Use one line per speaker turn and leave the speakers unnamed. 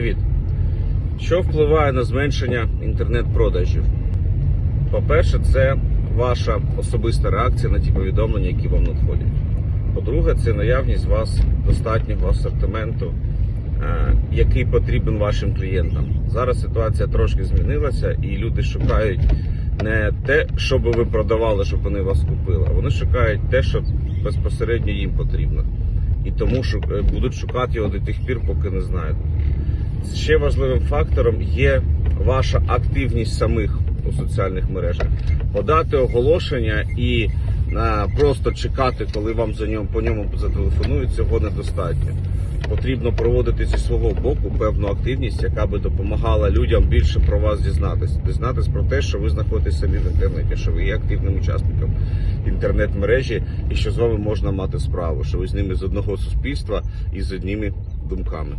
Привіт. Що впливає на зменшення інтернет-продажів? По-перше, це ваша особиста реакція на ті повідомлення, які вам надходять. По-друге, це наявність у вас достатнього асортименту, е, який потрібен вашим клієнтам. Зараз ситуація трошки змінилася, і люди шукають не те, що би ви продавали, щоб вони вас купили, а вони шукають те, що безпосередньо їм потрібно. І тому е, будуть шукати його до тих пір, поки не знайдуть. Ще важливим фактором є ваша активність самих у соціальних мережах. Подати оголошення і а, просто чекати, коли вам за ньому по ньому зателефонують, цього недостатньо. Потрібно проводити зі свого боку певну активність, яка би допомагала людям більше про вас дізнатися. Дізнатись про те, що ви знаходитесь самі в інтернеті, що ви є активним учасником інтернет-мережі і що з вами можна мати справу, що ви з ними з одного суспільства і з одніми думками.